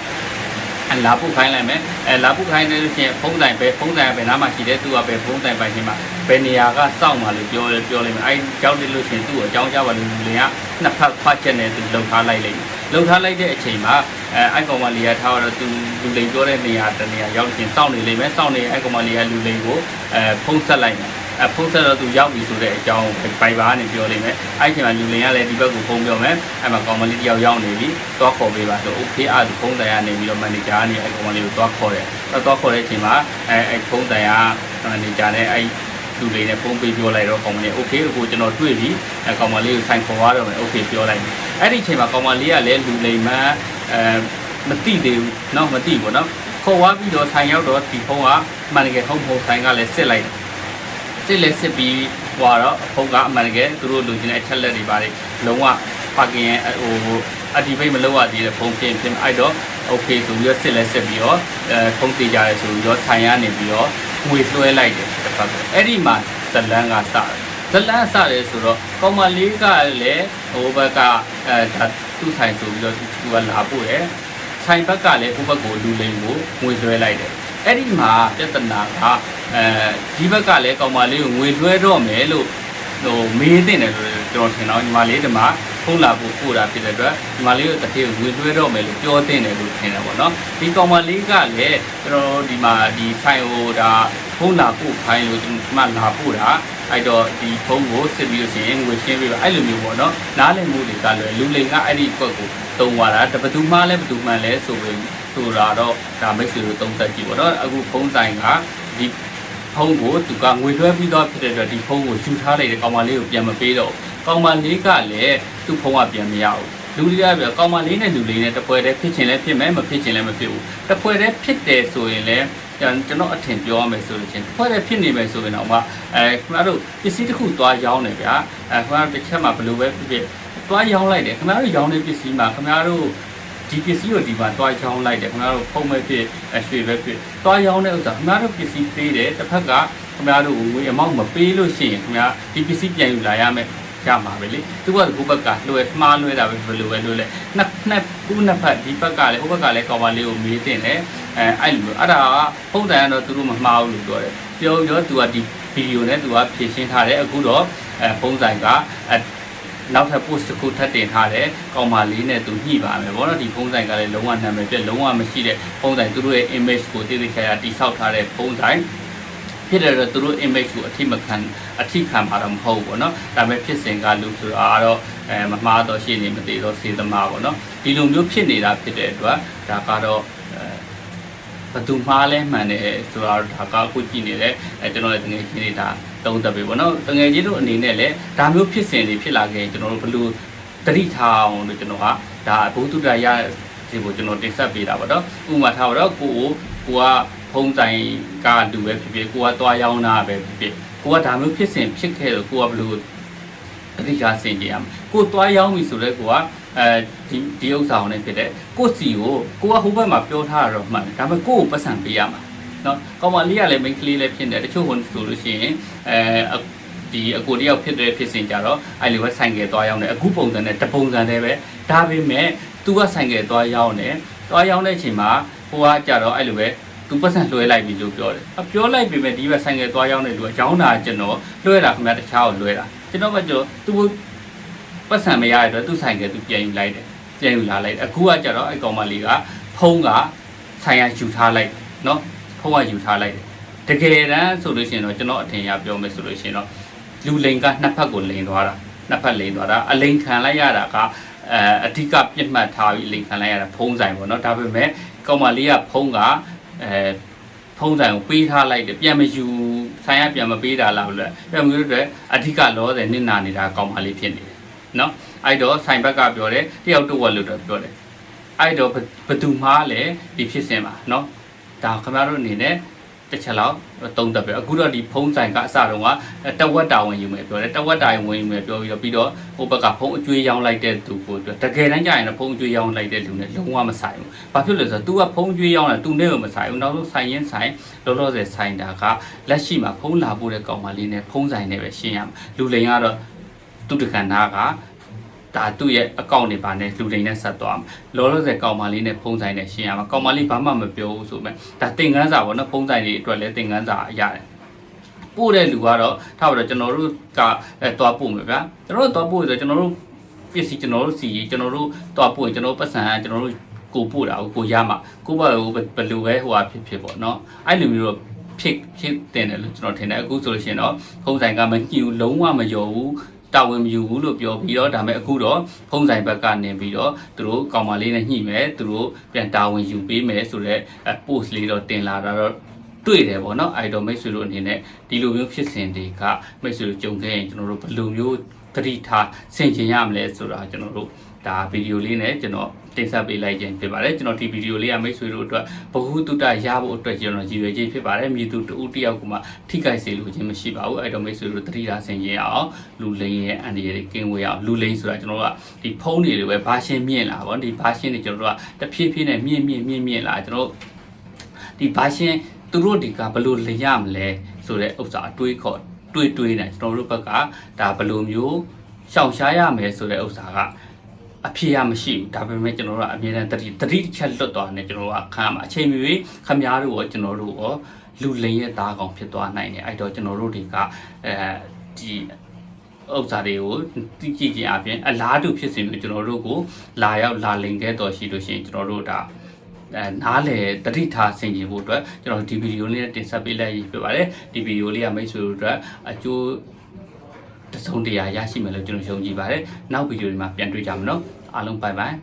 လာပုတ်ခိုင်းလိုက်မယ်အဲလာပုတ်ခိုင်းနေလို့ရှိရင်ဖုံးတိုင်ပဲဖုံးတိုင်ပဲနားမှာရှိတယ်သူကပဲဖုံးတိုင်ပိုင်ချင်းမှာဘယ်နေရာကစောင့်มาလို့ပြောပြောလိုက်မယ်အဲကြောက်နေလို့ရှိရင်သူ့ကိုအကြောင်းကြားပါလို့လူတွေကနှစ်ဖက်ဖတ်ချက်နဲ့သူလုံထားလိုက်လိမ့်မယ်လုံထားလိုက်တဲ့အချိန်မှာအဲအိုက်ကောင်မလီကထားတော့သူလူလိန်ပြောတဲ့နေရာတနေရာရောက်လို့ရှိရင်စောင့်နေလိမ့်မယ်စောင့်နေအိုက်ကောင်မလီကလူလိန်ကိုအဲဖုံးဆက်လိုက်မယ် အဖုံးဆက်တော့သူရောက်ပြီဆိုတဲ့အကြောင်းဘိုင်ဘာကနေပြောလိမ့်မယ်အဲ့ဒီချိန်မှာလူလင်ကလည်းဒီဘက်ကိုဖုံးပြောမယ်အဲ့မှာကောင်မလေးတယောက်ရောက်နေပြီသွားခေါ်ပေးပါဆို okay အဲ့ဒီဖုံးတိုင်ကနေပြီးတော့မန်နေဂျာကနေအဲ့ကောင်မလေးကိုသွားခေါ်တယ်အဲ့သွားခေါ်တဲ့အချိန်မှာအဲ့အဲ့ဖုံးတိုင်ကမန်နေဂျာနဲ့အဲ့လူလေးနဲ့ဖုန်းပေးပြောလိုက်တော့ကောင်မလေး okay ကိုကျွန်တော်တွေ့ပြီအဲ့ကောင်မလေးကိုဆိုင်ခေါ်သွားတော့မယ် okay ပြောလိုက်ပြီအဲ့ဒီချိန်မှာကောင်မလေးကလည်းလူလိမ်မှအဲမသိသေးဘူးเนาะမသိဘူးเนาะခေါ်သွားပြီးတော့ဆိုင်ရောက်တော့ဒီဖုန်းကမန်နေဂျာဟုတ်ဟုတ်ဆိုင်ကလည်းစစ်လိုက်တယ် စစ်လက်စစ်ပြီးဟွာတော့ဖုန်းကအမှန်တကယ်သူတို့လူချင်းတဲ့အချက်လက်တွေပါတယ်လုံးဝပါကင်ရဲ့ဟိုအဒီဘိတ်မလောက်ရသေးတဲ့ဖုန်းပြင်ပြင်အဲ့တော့ okay ဆိုပြီးတော့စစ်လက်စစ်ပြီးတော့အဲဖုန်းသေးကြရဲဆိုပြီးတော့ဆိုင်ရနေပြီးတော့ငွေလွှဲလိုက်တယ်တစ်ဖက်ကအဲ့ဒီမှာဇလန်းကစတယ်ဇလန်းစတယ်ဆိုတော့ကောင်မလေးကလည်းဟိုဘက်ကအဲဒါသူ့ဆိုင်ဆိုပြီးတော့သူကလာပို့တယ်ဆိုင်ဘက်ကလည်းဟိုဘက်ကိုလူလိမ်ကိုငွေလွှဲလိုက်တယ် အဲ့ဒီမှာပြဿနာကအဲဒီဘက်ကလည်းကောင်မလေးကိုငွေလွှဲတော့မယ်လို့ဟိုမေးတင်တယ်လို့ကျွန်တော်ထင်တော့ညီမလေးဒီမှာဖုန်းလာဖို့ပို့တာဖြစ်တဲ့အတွက်ညီမလေးကိုတစ်ထည့်ငွေလွှဲတော့မယ်လို့ပြောတင်တယ်လို့ထင်တယ်ပေါ့နော်ဒီကောင်မလေးကလည်းကျွန်တော်ဒီမှာဒီဆိုင်ဟိုဒါဖုန်းလာပို့ခိုင်းလို့ဒီမှာလာပို့တာအဲ့တော့ဒီဖုန်းကိုစစ်ပြီးလို့ရှိရင်ငွေရှင်းပြီးတော့အဲ့လိုမျိုးပေါ့နော်နားလည်မှုတွေကလည်းလူလိန်ကအဲ့ဒီကွက်ကိုတုံသွားတာတဘသူမှလည်းဘသူမှလည်းဆိုပြီး ဆိုတာတော့ဒါမိတ်ဆွေတို့တုံးသက်ကြည့်ပေါ့နော်အခုဖုန်းဆိုင်ကဒီဖုန်းကိုသူကငွေလွှဲပြီးတော့ဖြစ်တဲ့အတွက်ဒီဖုန်းကိုယူထားလိုက်တဲ့ကောင်မလေးကိုပြန်မပေးတော့ကောင်မလေးကလည်းသူ့ဖုန်းကပြန်မရဘူးလူတွေကပြောကောင်မလေးနဲ့လူလေးနဲ့တပွဲတည်းဖြစ်ချင်လဲဖြစ်မယ်မဖြစ်ချင်လဲမဖြစ်ဘူးတပွဲတည်းဖြစ်တယ်ဆိုရင်လည်းကျွန်တော်အထင်ပြောရမယ်ဆိုလို့ချင်းတပွဲတည်းဖြစ်နေမယ်ဆိုရင်တော့မှအဲခင်ဗျားတို့ပစ္စည်းတစ်ခုသွားရောင်းတယ်ဗျာအဲခင်ဗျားတို့တစ်ချက်မှဘယ်လိုပဲဖြစ်ဖြစ်သွားရောင်းလိုက်တယ်ခင်ဗျားတို့ရောင်းတဲ့ပစ္စည်းမှာခင်ဗျားတို့ ဒီပစ္စည်းကိုဒီမှာတွားချောင်းလိုက်တယ်ခင်ဗျားတို့ဖုံးမဲ့ဖြစ်အရွှေပဲဖြစ်တွားရောင်းတဲ့ဥစ္စာခင်ဗျားတို့ပစ္စည်းပေးတယ်တစ်ဖက်ကခင်ဗျားတို့ငွေအမောက်မပေးလို့ရှိရင်ခင်ဗျာဒီပစ္စည်းပြန်ယူလာရမယ်ရမှာပဲလေသူကဟိုဘက်ကလွယ်မှားလွယ်တာပဲဘယ်လိုပဲလွယ်လဲနှစ်နှစ်ခုနှစ်ဖက်ဒီဘက်ကလည်းဟိုဘက်ကလည်းကောင်မလေးကိုမေးတင်တယ်အဲအဲ့လိုအဲ့ဒါကဖုံးတန်ကတော့သူတို့မမှားဘူးလို့ပြောတယ်ပြောပြောသူကဒီဗီဒီယိုနဲ့သူကဖြည့်ရှင်းထားတယ်အခုတော့အဲဖုံးဆိုင်ကအဲ နောက်ထပ် post တစ်ခုထပ်တင်ထားတယ်ကောင်မလေးနဲ့သူညှိပါမယ်ဗောနော်ဒီဖုန်းဆိုင်ကလည်းလုံးဝနာမည်ပြက်လုံးဝမရှိတဲ့ဖုန်းဆိုင်သူတို့ရဲ့ image ကိုတည်တည်ချာချာတိဆောက်ထားတဲ့ဖုန်းဆိုင်ဖြစ်တယ်တော့သူတို့ image ကိုအထိမခံအထိခံပါတော့မဟုတ်ဘူးဗောနော်ဒါပေမဲ့ဖြစ်စဉ်ကလူဆိုတာကတော့အဲမမှားတော့ရှင်းနေမသိတော့စေသမားဗောနော်ဒီလိုမျိုးဖြစ်နေတာဖြစ်တဲ့အတွက်ဒါကတော့အဲဘယ်သူမှားလဲမှန်တယ်ဆိုတာဒါကအခုကြည့်နေတယ်အဲကျွန်တော်လည်းတကယ်ချင်းနေတာ တုံးသက်ပြီပေါ့နော်တကယ်ချင်းတို့အနေနဲ့လည်းဒါမျိုးဖြစ်စဉ်တွေဖြစ်လာခဲ့ရင်ကျွန်တော်တို့ဘယ်လိုတတိထားအောင်လို့ကျွန်တော်ကဒါဘုသူတရရစီကိုကျွန်တော်တင်ဆက်ပေးတာပေါ့နော်ဥပမာထားတော့ကိုကိုကိုကဖုံးဆိုင်ကလူပဲဖြစ်ဖြစ်ကိုကသွားရောင်းတာပဲဖြစ်ဖြစ်ကိုကဒါမျိုးဖြစ်စဉ်ဖြစ်ခဲ့တော့ကိုကဘယ်လိုတတိယစင်ကြရမယ်ကိုသွားရောင်းပြီဆိုတော့ကိုကအဲဒီဒီဥစ္စာကိုလည်းဖြစ်တယ်ကိုစီကိုကိုကဟိုဘက်မှာပြောထားတာတော့မှန်တယ်ဒါပေမဲ့ကိုကိုပတ်စံပေးရမှာ နော်ကောင်မလေးကလည်း main ကလေးလည်းဖြစ်နေတယ်တချို့ဟိုဆိုလို့ရှိရင်အဲဒီအကိုတယောက်ဖြစ်တဲ့ဖြစ်စဉ်ကြတော့အဲ့လိုပဲဆိုင်ကယ်သွားရောက်နေအခုပုံစံနဲ့တပုံစံတည်းပဲဒါပေမဲ့သူကဆိုင်ကယ်သွားရောင်းတယ်သွားရောင်းတဲ့အချိန်မှာဟိုကကြတော့အဲ့လိုပဲသူပတ်စံလွှဲလိုက်ပြီလို့ပြောတယ်အပြောလိုက်ပြီမဲ့ဒီဘက်ဆိုင်ကယ်သွားရောင်းတဲ့လူကရောင်းတာကျွန်တော်လွှဲတာခင်ဗျာတခြားကိုလွှဲတာကျွန်တော်ကကျွန်တော်သူပတ်စံမရတဲ့အတွက်သူဆိုင်ကယ်သူပြန်ယူလိုက်တယ်ပြန်ယူလာလိုက်တယ်အခုကကြတော့အဲ့ကောင်မလေးကဖုံးကဆိုင်ရယူထားလိုက်နော် ဖုံးကယူထားလိုက်တယ်တကယ်တမ်းဆိုလို့ရှိရင်တော့ကျွန်တော်အထင်ရပြောမယ်ဆိုလို့ရှိရင်တော့လူလိန်ကနှစ်ဖက်ကိုလိန်သွားတာနှစ်ဖက်လိန်သွားတာအလိန်ခံလိုက်ရတာကအဲအဓိကပြစ်မှတ်ထားပြီးလိန်ခံလိုက်ရတာဖုံးဆိုင်ပေါ့နော်ဒါပေမဲ့ကောင်မလေးကဖုံးကအဲဖုံးဆိုင်ကိုပေးထားလိုက်တယ်ပြန်မယူဆိုင်ကပြန်မပေးတာလားလို့ပြန်မယူတဲ့အတွက်အဓိကလောတယ်နစ်နာနေတာကောင်မလေးဖြစ်နေတယ်နော်အဲ့တော့ဆိုင်ဘက်ကပြောတယ်တယောက်တော့ဝက်လို့တော့ပြောတယ်အဲ့တော့ဘသူမှလည်းဒီဖြစ်စင်ပါနော် ဒါခင်ဗျားတို့အနေနဲ့တစ်ချက်လောက်တုံးတက်ပြအခုတော့ဒီဖုံးဆိုင်ကအစတုန်းကတဝက်တာဝန်ယူမယ်ပြောတယ်တဝက်တာဝန်ယူမယ်ပြောပြီးတော့ပြီးတော့ဟိုဘက်ကဖုံးအကျွေးရောင်းလိုက်တဲ့သူကိုပြောတကယ်တမ်းကျရင်တော့ဖုံးအကျွေးရောင်းလိုက်တဲ့လူနဲ့လုံးဝမဆိုင်ဘူး။ဘာဖြစ်လဲဆိုတော့ तू ကဖုံးကျွေးရောင်းတာ तू နဲ့ကိုမဆိုင်ဘူး။နောက်ဆုံးဆိုင်ရင်ဆိုင်လောလောဆယ်ဆိုင်တာကလက်ရှိမှာဖုံးလာဖို့တဲ့ကောင်မလေးနဲ့ဖုံးဆိုင်နဲ့ပဲရှင်းရမှာ။လူလိန်ကတော့သူတက္ကနာက ဒါသူ့ရဲ့အကောင့်တွေပါနဲ့လူလိန်နဲ့ဆက်သွားမှာလောလောဆယ်ကောင်မလေးနဲ့ဖုံးဆိုင်နဲ့ရှင်းရမှာကောင်မလေးဘာမှမပြောဘူးဆိုမဲ့ဒါသင်ခန်းစာပေါ့နော်ဖုံးဆိုင်တွေအတွက်လည်းသင်ခန်းစာရတယ်ပို့တဲ့လူကတော့ထားပါတော့ကျွန်တော်တို့ကအဲတွားပို့မယ်ဗျာကျွန်တော်တို့တွားပို့ဆိုကျွန်တော်တို့ပစ္စည်းကျွန်တော်တို့စီကျွန်တော်တို့တွားပို့ရင်ကျွန်တော်တို့ပတ်စံကကျွန်တော်တို့ကိုပို့တာကိုကိုရမှာကိုဘကိုဘယ်လိုပဲဟိုဟာဖြစ်ဖြစ်ပေါ့နော်အဲ့လိုမျိုးတော့ဖြစ်ဖြစ်တင်တယ်လို့ကျွန်တော်ထင်တယ်အခုဆိုလို့ရှိရင်တော့ဖုံးဆိုင်ကမကြည့်ဘူးလုံးဝမယုံဘူး တာဝန်မယူဘူးလို့ပြောပြီးတော့ဒါပေမဲ့အခုတော့ဖုံးဆိုင်ဘက်ကနေပြီးတော့သူတို့ကောင်မလေးနဲ့ညှိမယ်သူတို့ပြန်တာဝန်ယူပေးမယ်ဆိုတော့ post လေးတော့တင်လာတာတော့တွေ့တယ်ပေါ့နော်အဲ့တော့မိတ်ဆွေတို့အနေနဲ့ဒီလိုမျိုးဖြစ်စဉ်တွေကမိတ်ဆွေတို့ကြုံခဲ့ရင်ကျွန်တော်တို့ဘယ်လိုမျိုးသတိထားဆင်ခြင်ရမလဲဆိုတာကျွန်တော်တို့ဒါဗီဒီယိုလေးနဲ့ကျွန်တော် တင်ဆက်ပေးလိုက်ခြင်းဖြစ်ပါတယ်ကျွန်တော်ဒီဗီဒီယိုလေးကမိတ်ဆွေတို့အတွက်ဘ ഹു တုတရဖို့အတွက်ကျွန်တော်ရည်ရွယ်ခြင်းဖြစ်ပါတယ်မြည်သူတဦးတယောက်ကမှထိခိုက်စေလို့ခြင်းမရှိပါဘူးအဲ့တော့မိတ်ဆွေတို့သတိထားဆင်ခြင်ရအောင်လူလိန်ရဲ့အန်ဒီရဲ့ကင်းဝေးအောင်လူလိန်ဆိုတာကျွန်တော်တို့ကဒီဖုန်းတွေလိုပဲဘာရှင်းမြင့်လာဗောဒီဘာရှင်းတွေကျွန်တော်တို့ကတဖြည်းဖြည်းနဲ့မြင့်မြင့်မြင့်မြင့်လာကျွန်တော်တို့ဒီဘာရှင်းသူတို့ဒီကဘယ်လိုလင်ရမလဲဆိုတဲ့ဥစ္စာအတွေးခေါ်တွေးတွေးနေကျွန်တော်တို့ဘက်ကဒါဘယ်လိုမျိုးရှောင်ရှားရမယ်ဆိုတဲ့ဥစ္စာက အဖြေရမရှိဘူးဒါပေမဲ့ကျွန်တော်တို့ကအမြဲတမ်းတတိတတိတစ်ချက်လွတ်သွားတယ်ကျွန်တော်တို့ကခံရမှာအချိန်မီခမားတို့ရောကျွန်တော်တို့ရောလူလိန်ရဲ့သားကောင်ဖြစ်သွားနိုင်တယ်အဲ့တော့ကျွန်တော်တို့တွေကအဲဒီဥစ္စာတွေကိုသိကြည့်ခြင်းအပြင်အလားတူဖြစ်စဉ်မျိုးကျွန်တော်တို့ကိုလာရောက်လာလိန်ခဲ့တော်ရှိလို့ရှိရင်ကျွန်တော်တို့ဒါအဲနားလေတတိထားဆင်ခြင်ဖို့အတွက်ကျွန်တော်ဒီဗီဒီယိုလေးနဲ့တင်ဆက်ပေးလိုက်ရပြပါတယ်ဒီဗီဒီယိုလေးကမိတ်ဆွေတို့အတွက်အကျိုး တစုံတရာရရှိမယ်လို့ကျွန်တော်ယုံကြည်ပါတယ်နောက်ဗီဒီယိုတွေမှာပြန်တွေ့ကြမယ်နော်အားလုံးဘိုင်ဘိုင်